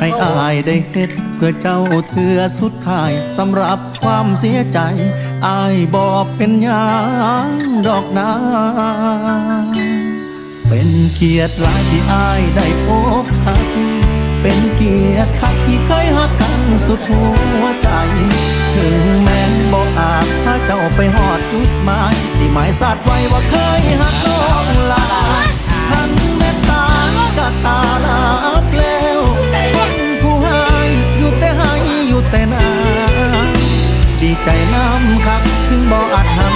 ให้อายได้เฮ็ดเพื่อเจ้าเถือสุดท้ายสำหรับความเสียใจ อายบอกเป็นหยังดอกนาเป็นเกียรติหลายที่อายได้พบหักเป็นเกียรติคักที่เคยหักกันสุดหัวใจ ถึงแม้นบอกอาจถ้าเจ้าไปหอดจุดหมาย สิหมายสัตว์ไว้ว่าเคยหักน้องหลา ดีใจน้ำคักถึงบ่อัดหา